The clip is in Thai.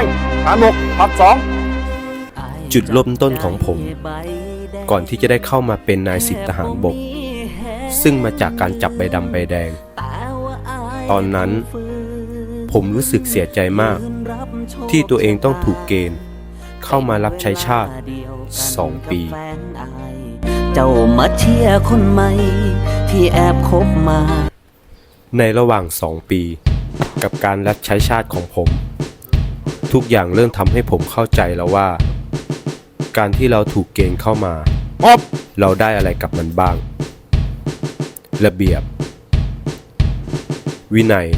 งฐานบกพัดสองจุดเริ่มต้นของผม ก่อนที่จะได้เข้ามาเป็นนายสิบทหารบก ซึ่งมาจากการจับใบดำใบแดง ตอนนั้น ผมรู้สึกเสียใจมาก ที่ตัวเองต้องถูกเกณฑ์ เข้ามารับใช้ชาติสองปี เจ้ามาเชียร์คนใหม่ที่แอบคบมา ในระหว่างสองปี กับการรับใช้ชาติของผม ทุกอย่างเริ่มทำให้ผมเข้าใจแล้วว่า การที่เราถูกเกณฑ์เข้ามามอบเราได้อะไรกับมันบ้าง ระเบียบ วินัย